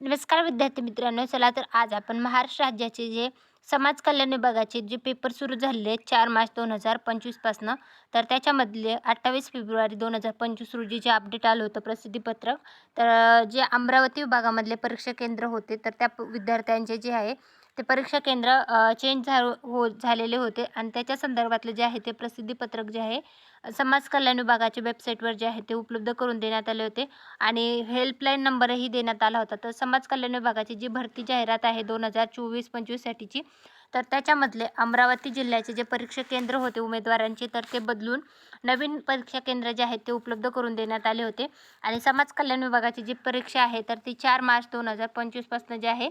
नमस्कार विद्यार्थी मित्रांनो चला तर आज आपण महाराष्ट्र राज्याचे जे समाज कल्याण विभागाचे जे पेपर सुरू झालेले चार मार्च दोन हजार पंचवीसपासनं तर त्याच्यामधले अठ्ठावीस फेब्रुवारी दोन हजार पंचवीस रोजी जे अपडेट आलं होतं प्रसिद्धीपत्रक तर जे अमरावती विभागामधले परीक्षा केंद्र होते तर त्या विद्यार्थ्यांचे जे आहे ते परीक्षा केंद्र चेंज झा हो झालेले होते. आणि त्याच्या संदर्भातले जे आहे ते प्रसिद्धीपत्रक जे आहे समाज कल्याण विभागाच्या वेबसाईटवर जे आहे ते उपलब्ध करून देण्यात आले होते. आणि हेल्पलाईन नंबरही देण्यात आला होता. तर समाज कल्याण विभागाची जी भरती जाहिरात आहे दोन हजार चोवीस पंचवीससाठीची तर त्याच्यामधले अमरावती जिल्ह्याचे जे परीक्षा केंद्र होते उमेदवारांचे तर ते बदलून नवीन परीक्षा केंद्र जे आहेत ते उपलब्ध करून देण्यात आले होते. आणि समाज कल्याण विभागाची जी परीक्षा आहे तर ती चार मार्च दोन हजार पंचवीसपासून जे आहे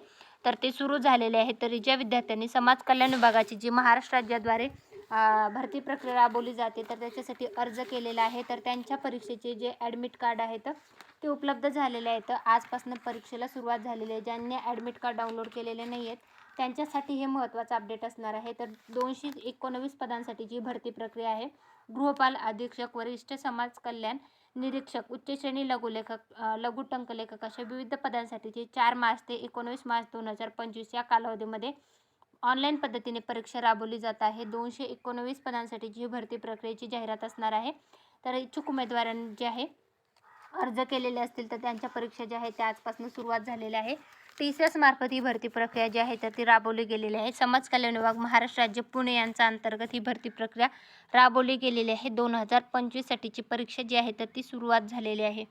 तर ते सुरू झालेले आहे तर ज्या विद्यार्थ्यांनी समाज कल्याण विभागाची जी महाराष्ट्र राज्याद्वारे भरती प्रक्रिया राबवली जाते तर त्याच्यासाठी अर्ज केलेला आहे. तर त्यांच्या परीक्षेचे जे ॲडमिट कार्ड आहेत ते उपलब्ध झालेले आहेत. आजपासून परीक्षेला सुरुवात झालेली आहे. ज्यांनी ॲडमिट कार्ड डाउनलोड केलेले नाही आहेत त्यांच्यासाठी हे महत्त्वाचं अपडेट असणार आहे. तर दोनशे एकोणवीस पदांसाठी जी भरती प्रक्रिया आहे गृहपाल अधीक्षक वरिष्ठ समाज कल्याण निरीक्षक उच्च श्रेणी लघुलेखक लघु टंकलेखक अशा विविध पदांसाठीचे चार मार्च ते एकोणवीस मार्च दोन हजार पंचवीस या कालावधीमध्ये ऑनलाईन पद्धतीने परीक्षा राबवली जात आहे. दोनशे एकोणवीस पदांसाठीची जी भरती प्रक्रियेची जाहिरात असणार आहे. तर इच्छुक उमेदवारांनी जे आहे अर्ज केलेले असतील तर त्यांच्या परीक्षा ज्या आहेत त्या आजपासून सुरुवात झालेल्या आहे. टी सी मार्फत ही भरती प्रक्रिया जी आहे तर ती राबवली गेलेली आहे. समाज कल्याण विभाग महाराष्ट्र राज्य पुणे यांच्या अंतर्गत ही भरती प्रक्रिया राबवली गेलेली आहे. दोन हजार पंचवीससाठीची परीक्षा जी आहे तर ती सुरुवात झालेली आहे.